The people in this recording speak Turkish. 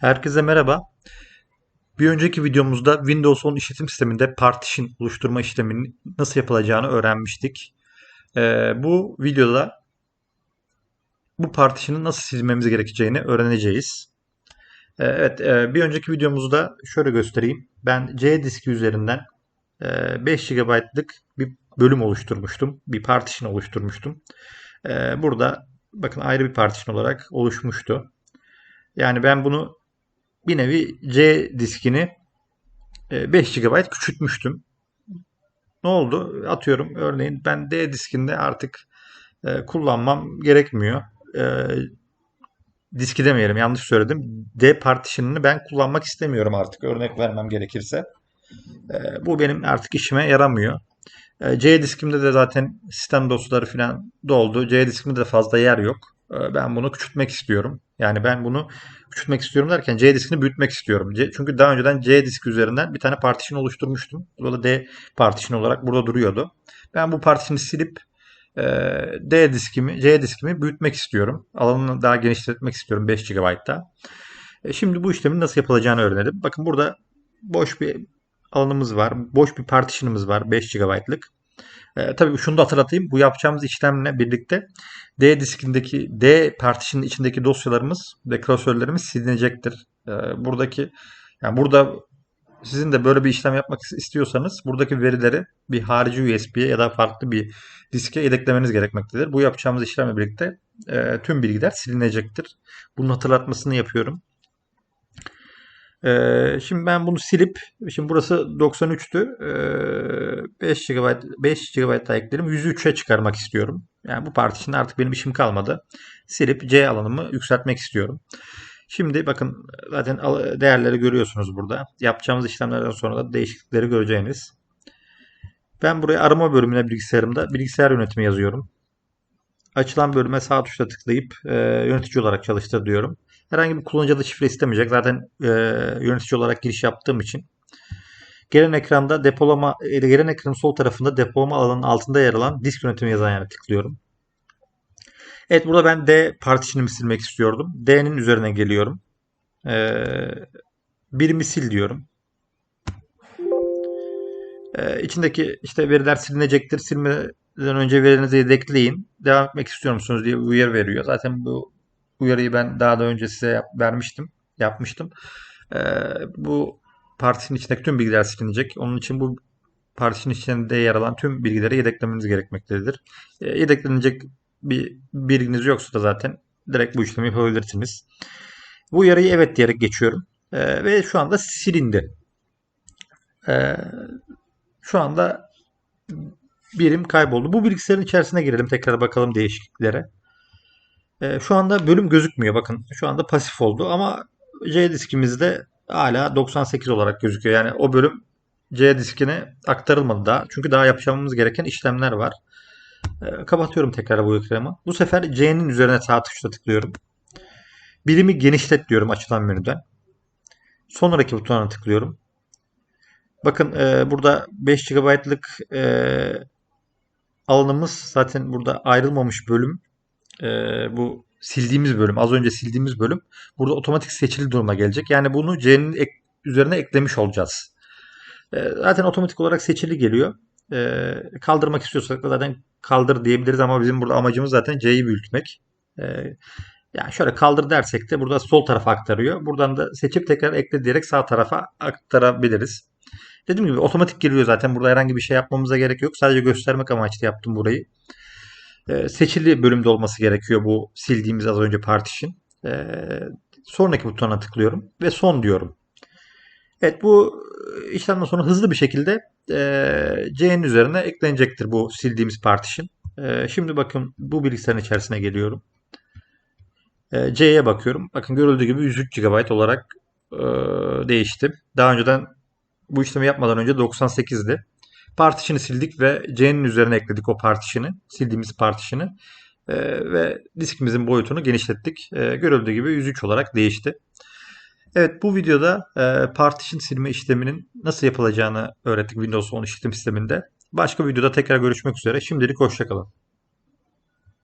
Herkese merhaba. Bir önceki videomuzda Windows 10 işletim sisteminde partition oluşturma işleminin nasıl yapılacağını öğrenmiştik. Ee, bu videoda bu partition'ı nasıl silmemiz gerekeceğini öğreneceğiz. Ee, evet, e, bir önceki videomuzda şöyle göstereyim. Ben C diski üzerinden e, 5 GB'lık bir bölüm oluşturmuştum. Bir partition oluşturmuştum. Ee, burada bakın ayrı bir partition olarak oluşmuştu. Yani ben bunu bir nevi C diskini 5 GB küçültmüştüm. Ne oldu? Atıyorum örneğin ben D diskinde artık e, kullanmam gerekmiyor. E, diski demeyelim yanlış söyledim. D partition'ını ben kullanmak istemiyorum artık örnek vermem gerekirse. E, bu benim artık işime yaramıyor. E, C diskimde de zaten sistem dosyaları falan doldu. C diskimde de fazla yer yok. E, ben bunu küçültmek istiyorum. Yani ben bunu küçültmek istiyorum derken C diskini büyütmek istiyorum. C, çünkü daha önceden C diski üzerinden bir tane partition oluşturmuştum. Burada D partition olarak burada duruyordu. Ben bu partisyonu silip e, D diskimi, C diskimi büyütmek istiyorum. Alanını daha genişletmek istiyorum 5 GB'da. E, şimdi bu işlemin nasıl yapılacağını öğrenelim. Bakın burada boş bir alanımız var. Boş bir partition'ımız var 5 GB'lık. E, tabii şunu da hatırlatayım. Bu yapacağımız işlemle birlikte D diskindeki D partition'ın içindeki dosyalarımız ve klasörlerimiz silinecektir. E, buradaki yani burada sizin de böyle bir işlem yapmak istiyorsanız buradaki verileri bir harici USB'ye ya da farklı bir diske yedeklemeniz gerekmektedir. Bu yapacağımız işlemle birlikte e, tüm bilgiler silinecektir. Bunun hatırlatmasını yapıyorum. Ee, şimdi ben bunu silip şimdi burası 93'tü. Ee, 5 GB 5 GB eklerim. 103'e çıkarmak istiyorum. Yani bu parti artık benim işim kalmadı. Silip C alanımı yükseltmek istiyorum. Şimdi bakın zaten değerleri görüyorsunuz burada. Yapacağımız işlemlerden sonra da değişiklikleri göreceğiniz. Ben buraya arama bölümüne bilgisayarımda bilgisayar yönetimi yazıyorum. Açılan bölüme sağ tuşla tıklayıp e, yönetici olarak çalıştır diyorum. Herhangi bir kullanıcı adı şifre istemeyecek. Zaten e, yönetici olarak giriş yaptığım için. Gelen ekranda depolama, e, gelen ekranın sol tarafında depolama alanının altında yer alan disk yönetimi yazan tıklıyorum. Evet burada ben D partition'ımı silmek istiyordum. D'nin üzerine geliyorum. Ee, birimi sil diyorum. Ee, içindeki işte veriler silinecektir. Silmeden önce verilerinizi yedekleyin. Devam etmek istiyor musunuz diye uyarı veriyor. Zaten bu uyarıyı ben daha da önce size yap, vermiştim. Yapmıştım. Ee, bu partisinin içindeki tüm bilgiler silinecek. Onun için bu partisinin içinde yer alan tüm bilgileri yedeklemeniz gerekmektedir. Ee, yedeklenecek bir bilginiz yoksa da zaten direkt bu işlemi yapabilirsiniz. Bu uyarıyı evet diyerek geçiyorum. Ee, ve şu anda silindi. Ee, şu anda birim kayboldu. Bu bilgisayarın içerisine girelim. Tekrar bakalım değişikliklere. E, şu anda bölüm gözükmüyor. Bakın şu anda pasif oldu ama C diskimizde hala 98 olarak gözüküyor. Yani o bölüm C diskine aktarılmadı daha. Çünkü daha yapacağımız gereken işlemler var. E, kapatıyorum tekrar bu ekranı. Bu sefer C'nin üzerine sağ tuşla tıklıyorum. Birimi genişlet diyorum açılan menüden. Sonraki butonuna tıklıyorum. Bakın e, burada 5 GB'lık e, alanımız zaten burada ayrılmamış bölüm e, bu sildiğimiz bölüm, az önce sildiğimiz bölüm burada otomatik seçili duruma gelecek. Yani bunu C'nin ek, üzerine eklemiş olacağız. E, zaten otomatik olarak seçili geliyor. E, kaldırmak istiyorsak da zaten kaldır diyebiliriz ama bizim burada amacımız zaten C'yi büyütmek. E, yani şöyle kaldır dersek de burada sol tarafa aktarıyor. Buradan da seçip tekrar ekle diyerek sağ tarafa aktarabiliriz. Dediğim gibi otomatik giriyor zaten. Burada herhangi bir şey yapmamıza gerek yok. Sadece göstermek amaçlı yaptım burayı. Ee, seçili bölümde olması gerekiyor bu sildiğimiz az önce partition. E, sonraki butona tıklıyorum ve son diyorum. Evet bu işlemden sonra hızlı bir şekilde e, C'nin üzerine eklenecektir bu sildiğimiz partition. E, şimdi bakın bu bilgisayarın içerisine geliyorum. E, C'ye bakıyorum. Bakın görüldüğü gibi 103 GB olarak e, değişti. Daha önceden bu işlemi yapmadan önce 98'di. Partition'ı sildik ve C'nin üzerine ekledik o partition'ı. Sildiğimiz partition'ı. E, ve diskimizin boyutunu genişlettik. E, görüldüğü gibi 103 olarak değişti. Evet bu videoda e, partition silme işleminin nasıl yapılacağını öğrettik Windows 10 işletim sisteminde. Başka bir videoda tekrar görüşmek üzere. Şimdilik hoşçakalın.